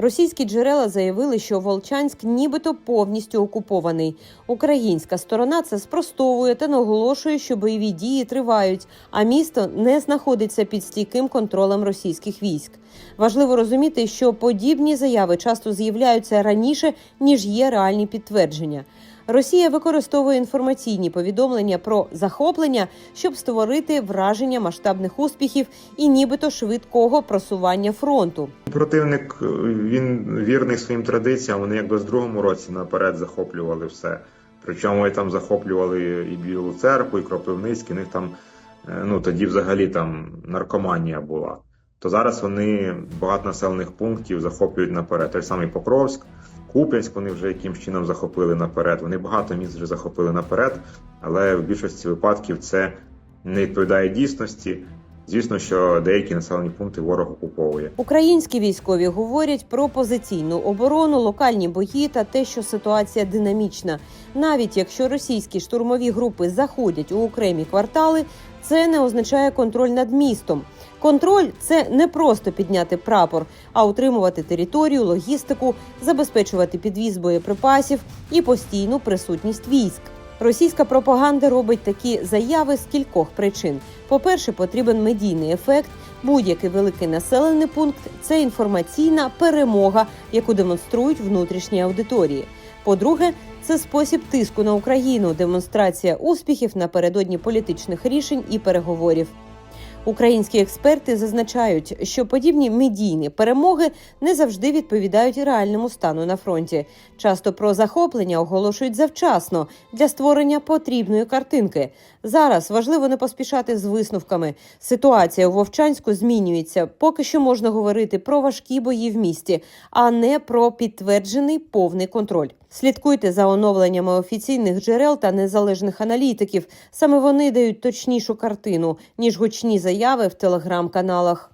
Російські джерела заявили, що Волчанськ нібито повністю окупований. Українська сторона це спростовує та наголошує, що бойові дії тривають, а місто не знаходиться під стійким контролем російських військ. Важливо розуміти, що подібні заяви часто з'являються раніше ніж є реальні підтвердження. Росія використовує інформаційні повідомлення про захоплення, щоб створити враження масштабних успіхів і нібито швидкого просування фронту. Противник е, він вірний своїм традиціям. Вони якби з другому році наперед захоплювали все. Причому там захоплювали і Білу церкву, і Кропивницький. У них там е, ну тоді взагалі там наркоманія була. То зараз вони багато населених пунктів захоплюють наперед. Той самий Покровськ, Куп'янськ вони вже якимсь чином захопили наперед. Вони багато міст вже захопили наперед, але в більшості випадків це не відповідає дійсності. Звісно, що деякі населені пункти ворог окуповує. Українські військові говорять про позиційну оборону, локальні бої та те, що ситуація динамічна. Навіть якщо російські штурмові групи заходять у окремі квартали, це не означає контроль над містом. Контроль це не просто підняти прапор, а утримувати територію, логістику, забезпечувати підвіз боєприпасів і постійну присутність військ. Російська пропаганда робить такі заяви з кількох причин. По-перше, потрібен медійний ефект. Будь-який великий населений пункт це інформаційна перемога, яку демонструють внутрішні аудиторії. По-друге, це спосіб тиску на Україну, демонстрація успіхів напередодні політичних рішень і переговорів. Українські експерти зазначають, що подібні медійні перемоги не завжди відповідають реальному стану на фронті. Часто про захоплення оголошують завчасно для створення потрібної картинки. Зараз важливо не поспішати з висновками. Ситуація у Вовчанську змінюється. Поки що можна говорити про важкі бої в місті, а не про підтверджений повний контроль. Слідкуйте за оновленнями офіційних джерел та незалежних аналітиків. Саме вони дають точнішу картину ніж гучні заяви в телеграм-каналах.